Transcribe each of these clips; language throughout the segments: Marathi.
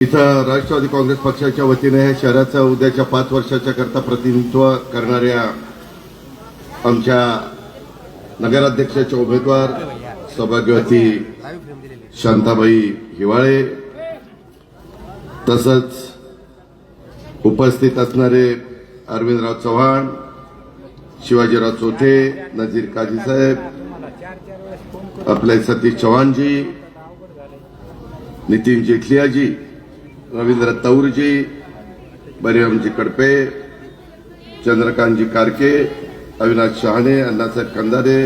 इथं राष्ट्रवादी काँग्रेस पक्षाच्या वतीने हे शहराचं उद्याच्या पाच वर्षाच्या करता प्रतिनिधित्व करणाऱ्या आमच्या नगराध्यक्षाचे उमेदवार सौभाग्यवती शांताबाई हिवाळे तसंच उपस्थित असणारे अरविंदराव चव्हाण शिवाजीराव चोथे नजीर काजीसाहेब आपले सतीश चव्हाणजी नितीन जेठलियाजी रवींद्र तौरजी बरिरामजी कडपे चंद्रकांतजी कारके अविनाश शहाणे अण्णासाहेब कंदारे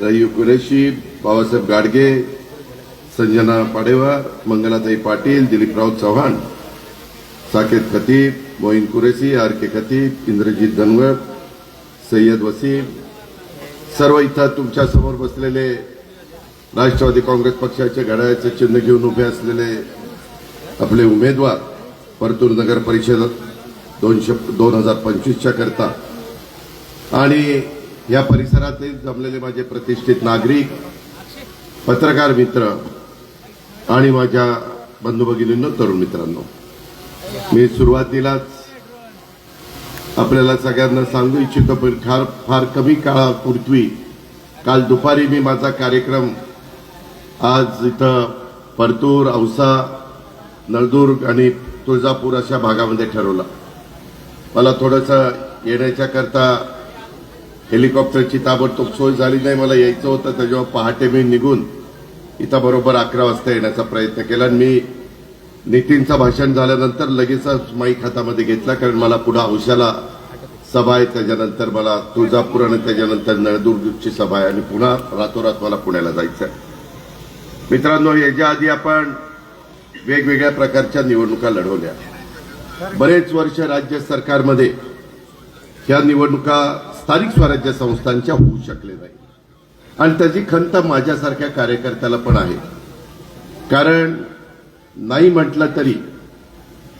रयू कुरेशी बाबासाहेब गाडगे संजना पाडेवार मंगलाताई पाटील दिलीपराव चव्हाण साकेत खतीब मोईन कुरेशी आर के खतीब इंद्रजीत धनवड सय्यद वसीम सर्व इथं तुमच्यासमोर बसलेले राष्ट्रवादी काँग्रेस पक्षाचे घड्याळाचे चिन्ह घेऊन उभे असलेले आपले उमेदवार परतूर नगर परिषद दोनशे दोन हजार पंचवीसच्या करता. आणि या परिसरातले जमलेले माझे प्रतिष्ठित नागरिक पत्रकार मित्र आणि माझ्या बंधू भगिनींनो तरुण मित्रांनो मी सुरुवातीलाच आपल्याला सगळ्यांना सांगू इच्छितो पण फार फार कमी काळापूर्वी काल दुपारी मी माझा कार्यक्रम आज इथं परतूर औसा नळदुर्ग आणि तुळजापूर अशा भागामध्ये ठरवला. मला थोडंसं येण्याच्या करता हेलिकॉप्टरची ताबडतोब सोय झाली नाही मला यायचं होतं त्याच्यावर पहाटे मी निघून इथं बरोबर अकरा वाजता येण्याचा प्रयत्न केला आणि मी नितीनचं भाषण झाल्यानंतर लगेचच माईक हातामध्ये घेतला कारण मला पुढं औषाला सभा आहे त्याच्यानंतर मला तुळजापूर आणि त्याच्यानंतर नळदुर्गची सभा आहे आणि पुन्हा रातोरात मला पुण्याला जायचं आहे मित्रांनो याच्या आधी आपण वेगवेगळ्या प्रकारच्या निवडणुका लढवल्या. बरेच वर्ष राज्य सरकारमध्ये ह्या निवडणुका स्थानिक स्वराज्य संस्थांच्या होऊ शकले नाही आणि त्याची खंत माझ्यासारख्या कार्यकर्त्याला पण आहे. कारण नाही म्हटलं तरी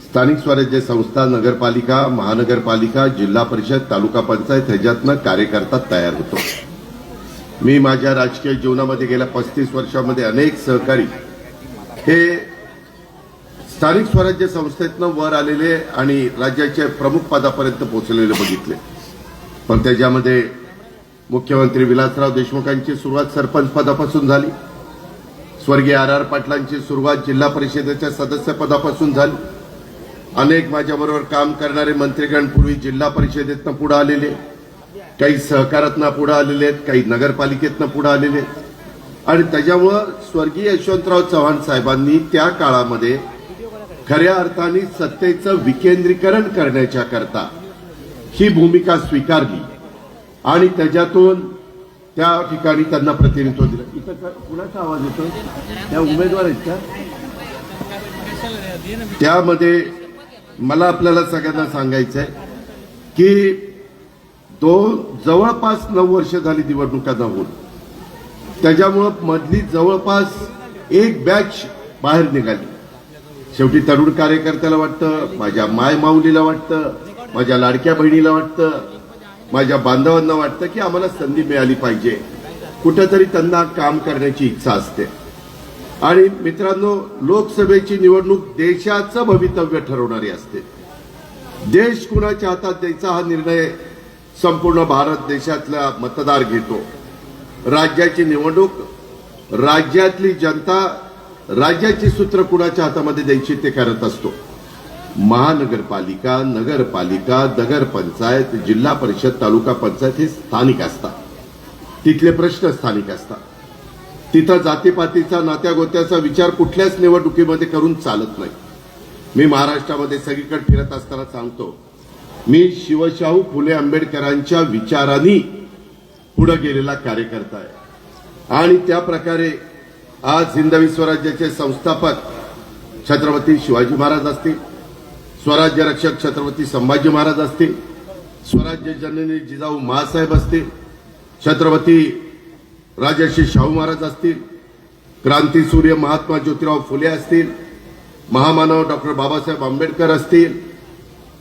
स्थानिक स्वराज्य संस्था नगरपालिका महानगरपालिका जिल्हा परिषद तालुका पंचायत ह्याच्यातनं कार्यकर्ता तयार होतो. मी माझ्या राजकीय जीवनामध्ये गेल्या पस्तीस वर्षामध्ये अनेक सहकारी हे स्थानिक स्वराज्य संस्थेतनं वर आलेले आणि राज्याच्या प्रमुख पदापर्यंत पोहोचलेले बघितले. पण त्याच्यामध्ये मुख्यमंत्री विलासराव देशमुखांची सुरुवात सरपंच पदापासून झाली. स्वर्गीय आर आर पाटलांची सुरुवात जिल्हा परिषदेच्या सदस्यपदापासून झाली. अनेक माझ्याबरोबर काम करणारे मंत्रीगण पूर्वी जिल्हा परिषदेतनं पुढे आलेले. काही सहकारातनं पुढे आलेले आहेत काही नगरपालिकेतनं पुढे आलेले आहेत. आणि त्याच्यामुळं स्वर्गीय यशवंतराव चव्हाण साहेबांनी त्या काळामध्ये खऱ्या अर्थाने सत्तेचं विकेंद्रीकरण करण्याच्या करता ही भूमिका स्वीकारली. आणि त्याच्यातून त्या ठिकाणी त्यांना प्रतिनिधित्व दिलं. इथं कुणाचा आवाज येतो त्या उमेदवार आहेत का? त्यामध्ये मला आपल्याला सगळ्यांना सांगायचं आहे की दोन जवळपास नऊ वर्ष झाली निवडणुकांना होऊन त्याच्यामुळं मधली जवळपास एक बॅच बाहेर निघाली. शेवटी तरुण कार्यकर्त्याला वाटतं माझ्या माय माऊलीला वाटतं माझ्या लाडक्या बहिणीला वाटतं माझ्या बांधवांना वाटतं की आम्हाला संधी मिळाली पाहिजे. कुठंतरी त्यांना काम करण्याची इच्छा असते. आणि मित्रांनो लोकसभेची निवडणूक देशाचं भवितव्य ठरवणारी असते. देश कुणाच्या हातात द्यायचा हा निर्णय संपूर्ण भारत देशातला मतदार घेतो. राज्याची निवडणूक राज्यातली जनता राज्याची सूत्र कुणाच्या हातामध्ये द्यायची ते करत असतो. महानगरपालिका नगरपालिका नगरपंचायत जिल्हा परिषद तालुका पंचायत हे स्थानिक असतात. तिथले प्रश्न स्थानिक असतात. तिथं जातीपातीचा नात्यागोत्याचा विचार कुठल्याच निवडणुकीमध्ये करून चालत नाही. मी महाराष्ट्रामध्ये सगळीकडे फिरत असताना सांगतो मी शिवशाहू फुले आंबेडकरांच्या विचारांनी पुढे गेलेला कार्यकर्ता आहे. आणि त्या प्रकारे आज हिंदवी स्वराज्याचे संस्थापक छत्रपती शिवाजी महाराज असतील स्वराज्य रक्षक छत्रपती संभाजी महाराज असतील स्वराज्य जननी जिजाऊ महासाहेब असतील छत्रपती राजर्षी शाहू महाराज असतील क्रांतीसूर्य महात्मा ज्योतिराव फुले असतील महामानव डॉक्टर बाबासाहेब आंबेडकर असतील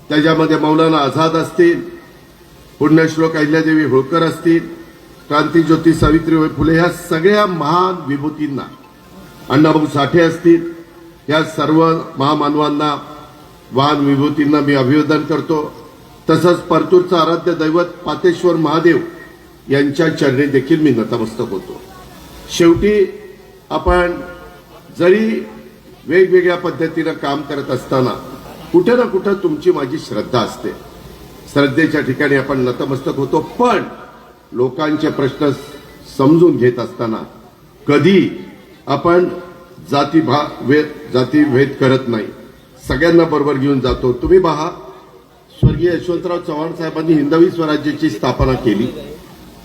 त्याच्यामध्ये मौलाना आझाद असतील पुण्यश्लोक अहिल्यादेवी होळकर असतील क्रांतीज्योती सावित्रीबाई फुले ह्या सगळ्या महान विभूतींना अण्णाभाऊ साठे असतील या सर्व महामानवांना वाहन विभूतींना मी अभिवादन करतो. तसंच परतूरचं आराध्य दैवत पातेश्वर महादेव यांच्या चरणी देखील मी नतमस्तक होतो. शेवटी आपण जरी वेगवेगळ्या पद्धतीनं काम करत असताना कुठे ना कुठं तुमची माझी श्रद्धा असते. श्रद्धेच्या ठिकाणी आपण नतमस्तक होतो पण लोकांचे प्रश्न समजून घेत असताना कधी आपण जाती भा वेद जाती भेद करत नाही. सगळ्यांना बरोबर घेऊन जातो. तुम्ही पहा स्वर्गीय यशवंतराव चव्हाण साहेबांनी हिंदवी स्वराज्याची स्थापना केली.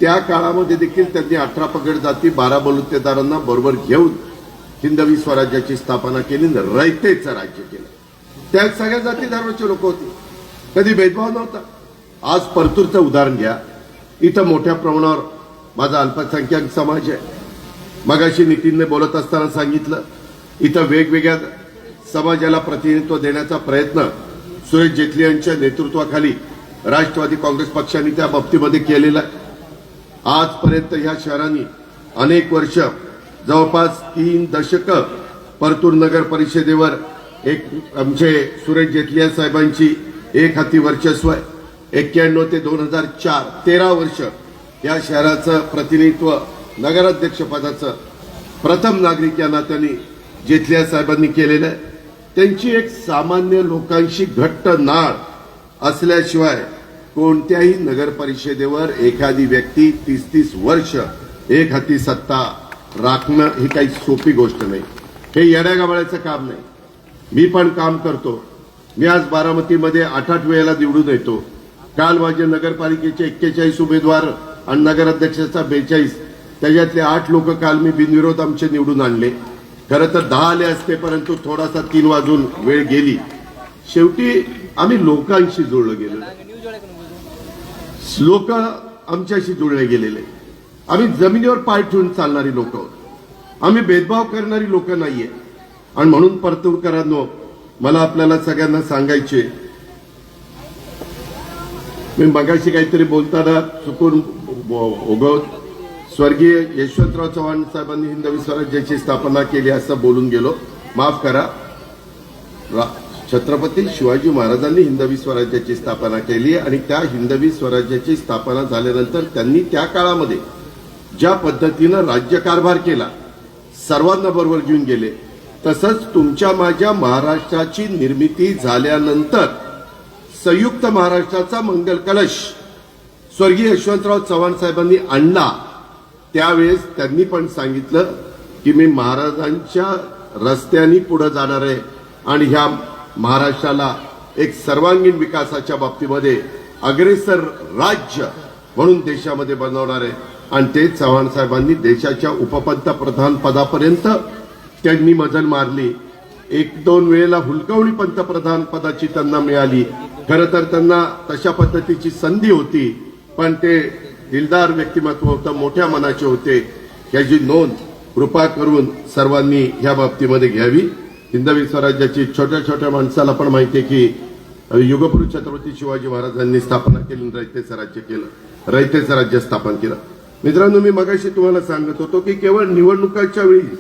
त्या काळामध्ये देखील त्यांनी अठरा पगड जाती बारा बलुतेदारांना बरोबर घेऊन हिंदवी स्वराज्याची स्थापना केली रयतेचं राज्य केलं. त्यात सगळ्या जाती धर्माचे लोक होते. कधी भेदभाव नव्हता. आज परतूरचं उदाहरण घ्या. इथं मोठ्या प्रमाणावर माझा अल्पसंख्याक समाज आहे. मगाशी नितीनने बोलत असताना सांगितलं इथं वेगवेगळ्या समाजाला प्रतिनिधित्व देण्याचा प्रयत्न सुरेश जेटली यांच्या नेतृत्वाखाली राष्ट्रवादी काँग्रेस पक्षाने त्या बाबतीमध्ये केलेला आजपर्यंत ह्या शहरांनी अनेक वर्ष जवळपास तीन दशक परतूर नगर परिषदेवर एक आमचे सुरेश जेटलिया साहेबांची एक हाती वर्चस्व आहे. एक्क्याण्णव ते दोन हजार चार तेरा वर्ष या शहराचं प्रतिनिधित्व नगराध्यक्षपदाचं प्रथम नागरिक या नात्याने जेथल्या साहेबांनी केलेलं आहे. त्यांची एक सामान्य लोकांशी घट्ट नाळ असल्याशिवाय कोणत्याही नगर परिषदेवर एखादी व्यक्ती तीस तीस वर्ष एक हाती सत्ता राखणं ही काही सोपी गोष्ट नाही. हे येड्यागाबाळ्याचं काम नाही. मी पण काम करतो. मी आज बारामतीमध्ये आठ आठ वेळेला निवडून येतो. काल माझे नगरपालिकेचे एक्केचाळीस उमेदवार आणि नगराध्यक्षाचा बेचाळीस. त्याच्यातले आठ लोक काल मी बिनविरोध आमचे निवडून आणले. खरं तर दहा आले असते परंतु थोडासा तीन वाजून वेळ गेली. शेवटी आम्ही लोकांशी जुळलं गेलो लोक आमच्याशी जुळले गेलेले. आम्ही जमिनीवर पाय ठेवून चालणारी लोक आहोत आम्ही भेदभाव करणारी लोक नाहीये. आणि म्हणून परतूरकरांनो मला आपल्याला सगळ्यांना सांगायचे मी मगाशी काहीतरी बोलताना चुकून उगवत. स्वर्गीय यशवंतराव चव्हाण साहेबांनी हिंदवी स्वराज्याची स्थापना केली असं बोलून गेलो. माफ करा. छत्रपती शिवाजी महाराजांनी हिंदवी स्वराज्याची स्थापना केली आणि त्या हिंदवी स्वराज्याची स्थापना झाल्यानंतर त्यांनी त्या काळामध्ये ज्या पद्धतीनं राज्यकारभार केला सर्वांना बरोबर घेऊन गेले तसंच तुमच्या माझ्या महाराष्ट्राची निर्मिती झाल्यानंतर संयुक्त महाराष्ट्राचा मंगल कलश. स्वर्गीय यशवंतराव चव्हाण साहेबांनी आणला. त्यावेळेस त्यांनी पण सांगितलं की मी महाराजांच्या रस्त्याने पुढे जाणार आहे आणि ह्या महाराष्ट्राला एक सर्वांगीण विकासाच्या बाबतीमध्ये अग्रेसर राज्य म्हणून देशामध्ये बनवणार आहे. आणि ते चव्हाण साहेबांनी देशाच्या उपपंतप्रधान पदापर्यंत त्यांनी मजल मारली. एक दोन वेळेला हुलकावणी पंतप्रधान पदाची त्यांना मिळाली. खरं तर त्यांना तशा पद्धतीची संधी होती पण ते दिलदार व्यक्तिमत्व होतं मोठ्या मनाचे होते. याची नोंद कृपा करून सर्वांनी ह्या बाबतीमध्ये घ्यावी. हिंदवी स्वराज्याची छोट्या छोट्या माणसाला पण माहिती आहे की युगपुरुष छत्रपती शिवाजी महाराजांनी स्थापना केली रयतेचं राज्य केलं. रयतेचं राज्य स्थापन केलं. मित्रांनो मी मगाशी तुम्हाला सांगत होतो की केवळ निवडणुकांच्या वेळी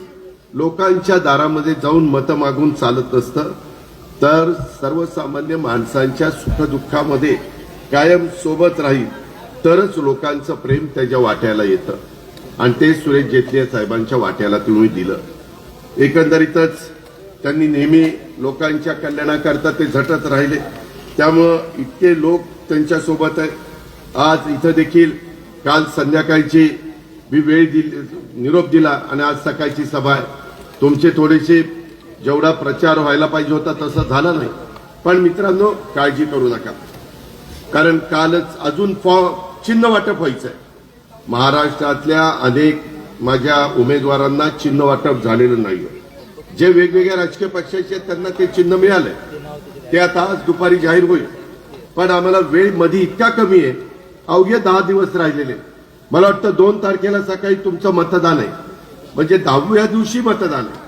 लोकांच्या दारामध्ये जाऊन मतं मागून चालत नसतं तर सर्वसामान्य माणसांच्या सुखदुःखामध्ये कायम सोबत राहील तरच लोकांचं प्रेम त्याच्या वाट्याला येतं. आणि ते सुरेश जेटली साहेबांच्या वाट्याला तुम्ही दिलं. एकंदरीतच त्यांनी नेहमी लोकांच्या कल्याणाकरता ते झटत राहिले. त्यामुळं इतके लोक त्यांच्यासोबत आहेत. आज इथं देखील काल संध्याकाळची मी वेळ दिली निरोप दिला आणि आज सकाळची सभा आहे. तुमचे थोडेसे जेवढा प्रचार व्हायला पाहिजे होता तसं झाला नाही. पण मित्रांनो काळजी करू नका. कारण कालच अजून फॉर्म चिन्ह वाटप व्हायचंय. महाराष्ट्रातल्या अनेक माझ्या उमेदवारांना चिन्ह वाटप झालेलं नाही जे वेगवेगळ्या राजकीय पक्षाचे आहेत त्यांना ते चिन्ह मिळालंय. ते आता आज दुपारी जाहीर होईल. पण आम्हाला वेळमध्ये इतका कमी आहे. अवघे दहा दिवस राहिलेले मला वाटतं दोन तारखेला सकाळी तुमचं मतदान आहे. म्हणजे दहाव्या दिवशी मतदान आहे.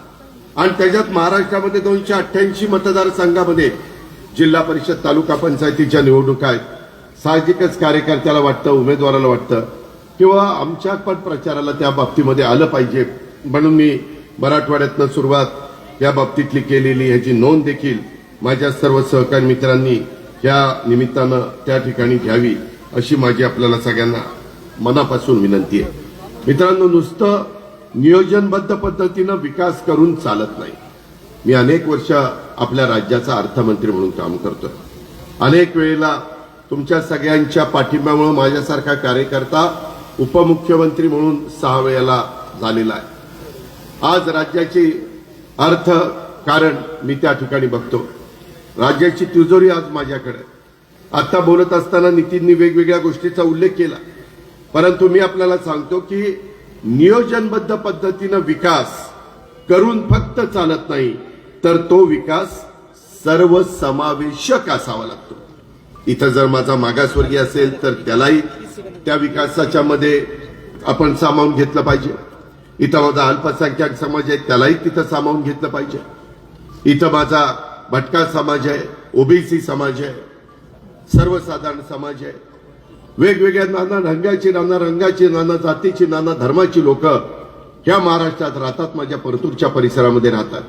आणि त्याच्यात महाराष्ट्रामध्ये दोनशे अठ्ठ्याऐंशी मतदारसंघामध्ये जिल्हा परिषद तालुका पंचायतीच्या निवडणुका आहेत. साहजिकच कार्यकर्त्याला वाटतं उमेदवाराला वाटतं किंवा आमच्या पण प्रचाराला त्या बाबतीमध्ये आलं पाहिजे. म्हणून मी मराठवाड्यातनं सुरुवात या बाबतीतली केलेली ह्याची नोंद देखील माझ्या सर्व सहकारी मित्रांनी या निमित्तानं त्या ठिकाणी घ्यावी अशी माझी आपल्याला सगळ्यांना मनापासून विनंती आहे. मित्रांनो नुसतं नियोजनबद्ध पद्धतीनं विकास करून चालत नाही. मी अनेक वर्ष आपल्या राज्याचा अर्थमंत्री म्हणून काम करतोय. अनेक वेळेला तुमच्या सगळ्यांच्या पाठिंब्यामुळे माझ्यासारखा कार्यकर्ता उपमुख्यमंत्री म्हणून सहा वेळेला झालेला आहे. आज राज्याची अर्थ कारण मी त्या ठिकाणी बघतो. राज्याची तिजोरी आज माझ्याकडे. आता बोलत असताना नितीननी वेगवेगळ्या गोष्टीचा उल्लेख केला. परंतु मी आपल्याला सांगतो की नियोजनबद्ध पद्धतीनं विकास करून फक्त चालत नाही तर तो विकास सर्वसमावेशक असावा लागतो. इथं जर माझा मागासवर्गीय असेल तर त्यालाही त्या विकासाच्या मध्ये आपण सामावून घेतलं पाहिजे. इथं माझा अल्पसंख्याक समाज आहे त्यालाही तिथं सामावून घेतलं पाहिजे. इथं माझा भटका समाज आहे ओबीसी समाज आहे सर्वसाधारण समाज आहे वेगवेगळ्या नाना रंगाची नाना रंगाची नाना जातीची नाना धर्माची लोक ह्या महाराष्ट्रात राहतात माझ्या परतूरच्या परिसरामध्ये राहतात.